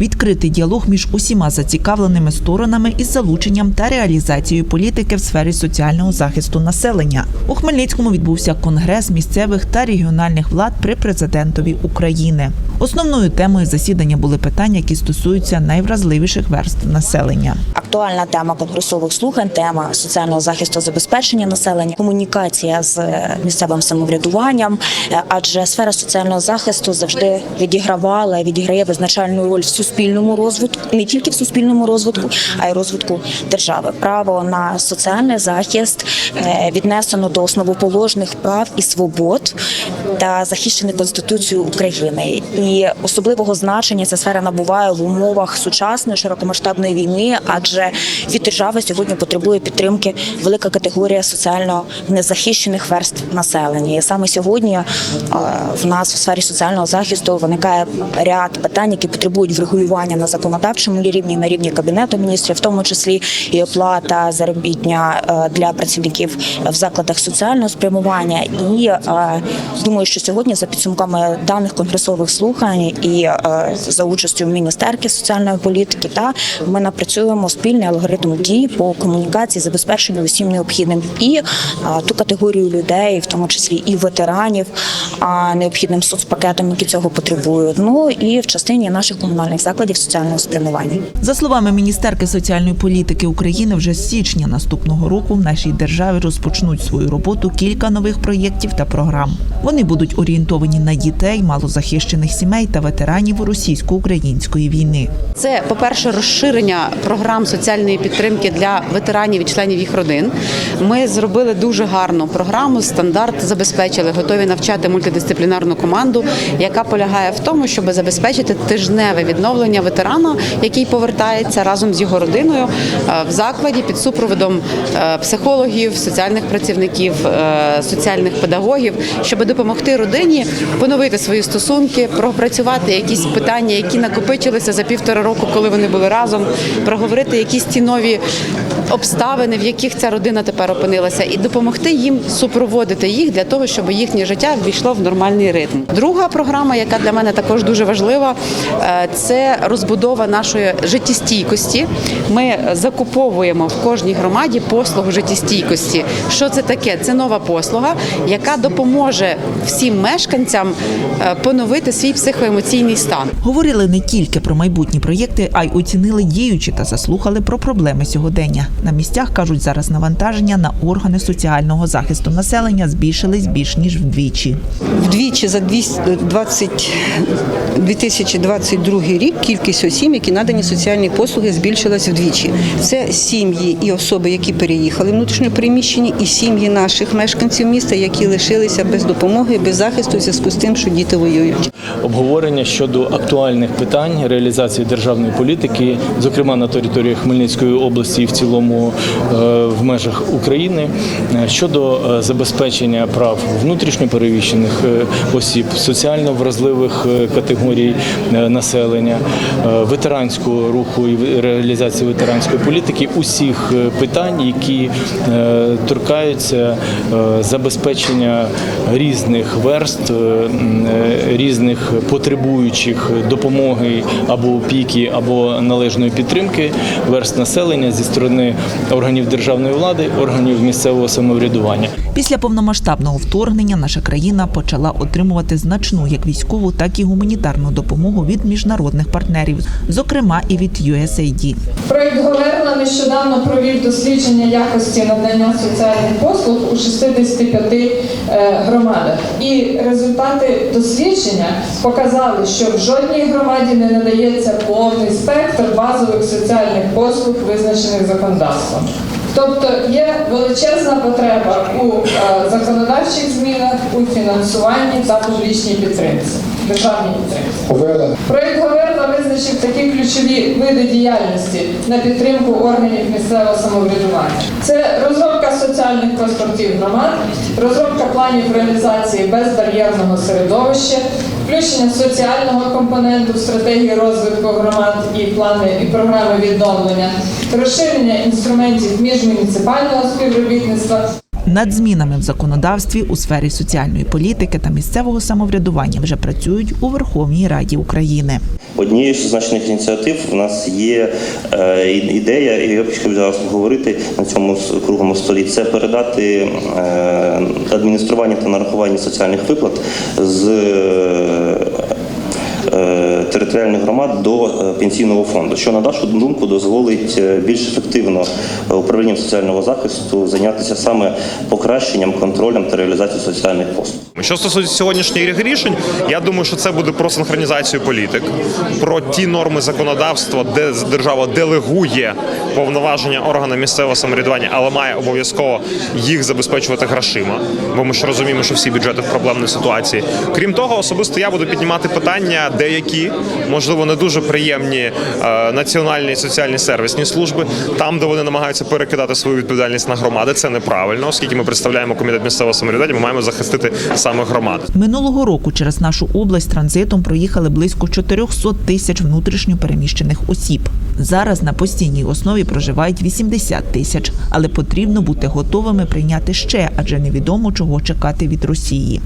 Відкритий діалог між усіма зацікавленими сторонами із залученням та реалізацією політики в сфері соціального захисту населення. У Хмельницькому відбувся конгрес місцевих та регіональних влад при президентові України. Основною темою засідання були питання, які стосуються найвразливіших верств населення. Актуальна тема конгресових слухань, тема соціального захисту забезпечення населення, комунікація з е, місцевим самоврядуванням, Е, адже сфера соціального захисту завжди відігравала, відіграє визначальну роль в суспільному розвитку, не тільки в суспільному розвитку, а й розвитку держави. Право на соціальний захист е, віднесено до основоположних прав і свобод та захищене Конституцією України. І особливого значення ця сфера набуває в умовах сучасної широкомасштабної війни, адже від держави сьогодні потребує підтримки велика категорія соціально незахищених верств населення. І саме сьогодні е, в нас в сфері соціального захисту виникає ряд питань, які потребують врегулювання на законодавчому рівні, на рівні кабінету міністрів, в тому числі і оплата заробітня е, для працівників в закладах соціального спрямування. І е, думаю, що сьогодні за підсумками даних конгресових слухань і е, за участю міністерки соціальної політики, та ми напрацюємо спільний алгоритм дій по комунікації, забезпеченню усім необхідним і ту категорію людей, в тому числі і ветеранів, необхідним соцпакетом, які цього потребують. Ну і в частині наших комунальних закладів соціального спрямування. За словами міністерки соціальної політики України, вже з січня наступного року в нашій державі розпочнуть свою роботу кілька нових проєктів та програм. Вони будуть орієнтовані на дітей, малозахищених сімей та ветеранів російсько-української війни. Це, по-перше, розширення програм соціальної підтримки для ветеранів і членів їх родин. Ми зробили дуже гарну програму, стандарт забезпечили, готові навчати мультидисциплінарну команду, яка полягає в тому, щоб забезпечити тижневе відновлення ветерана, який повертається разом з його родиною е, в закладі під супроводом е, психологів, соціальних працівників, е, соціальних педагогів, щоб допомогти родині поновити свої стосунки, пропрацювати якісь питання, які накопичилися за півтора року, коли вони були разом, проговорити якісь ті нові обставини, в яких ця родина тепер опинилася, і допомогти їм супроводити їх для того, щоб їхнє життя ввійшло в нормальний ритм. Друга програма, яка для мене також дуже важлива, е, це розбудова нашої життєстійкості. Ми закуповуємо в кожній громаді послугу життєстійкості. Що це таке? Це нова послуга, яка допоможе всім мешканцям е, поновити свій психоемоційний стан. Говорили не тільки про майбутні проєкти, а й оцінили діючі та заслухали про проблеми сьогодення. На місцях кажуть, зараз навантаження на органи соціального захисту населення збільшились більш ніж вдвічі. Вдвічі за 220 2022 рік кількість осіб, які надані соціальні послуги, збільшилась вдвічі. Це сім'ї і особи, які переїхали внутрішньо переміщені, і сім'ї наших мешканців міста, які лишилися без допомоги, без захисту в зв'язку з тим, що діти воюють. обговорення щодо актуальних питань реалізації державної політики, зокрема на території Хмельницької області і в цілому е, в межах України, е, щодо е, забезпечення прав внутрішньопереміщених е, осіб, соціально вразливих категорій населення, ветеранського руху і реалізації ветеранської політики, усіх питань, які торкаються забезпечення різних е, різних потребуючих допомоги або опіки, або належної підтримки верст населення зі сторони органів державної влади, органів місцевого самоврядування. Після повномасштабного вторгнення наша країна почала отримувати значну як військову, так і гуманітарну допомогу від міжнародних партнерів, зокрема і від USAID. Проект Говерла нещодавно провів дослідження якості надання соціальних послуг у 65 е, громадах. І результати дослідження показали, що в жодній громаді не надається повний спектр базових соціальних послуг, визначених законодавством. Тобто є величезна потреба у е, законодавчих змінах, у фінансуванні та публічній підтримці, державній підтримці. Проект Говерла визначив такі ключові види діяльності на підтримку органів місцевого самоврядування. Це розробка соціальних паспортів громад, розробка планів реалізації безбар'єрного середовища, включення соціального компоненту в стратегії розвитку громад і плани і програми відновлення, розширення інструментів міжмуніципального співробітництва, Над змінами в законодавстві у сфері соціальної політики та місцевого самоврядування вже працюють у Верховній Раді України. Однією з зазначених ініціатив у нас є е, ідея, і я б зараз говорити на цьому круглому столі. Це передати е, адміністрування та нарахування соціальних виплат з е, територіальних громад до е, пенсійного фонду, що на нашу думку дозволить е, більш ефективно е, управлінням соціального захисту зайнятися саме покращенням, контролем та реалізацією соціальних послуг. Що стосується сьогоднішніх рішень, я думаю, що це буде про синхронізацію політик, про ті норми законодавства, де держава делегує повноваження органам місцевого самоврядування, але має обов'язково їх забезпечувати грошима. Бо ми ж розуміємо, що всі бюджети в проблемній ситуації. Крім того, особисто я буду піднімати питання, деякі можливо не дуже приємні е, національні і соціальні сервісні служби, там, де вони намагаються перекидати свою відповідальність на громади. Це неправильно, оскільки ми представляємо комітет місцевого самоврядування, ми маємо захистити саме громади. Минулого року через нашу область транзитом проїхали близько 400 тисяч внутрішньо переміщених осіб. Зараз на постійній основі проживають 80 тисяч, але потрібно бути готовими прийняти ще, адже невідомо чого чекати від Росії.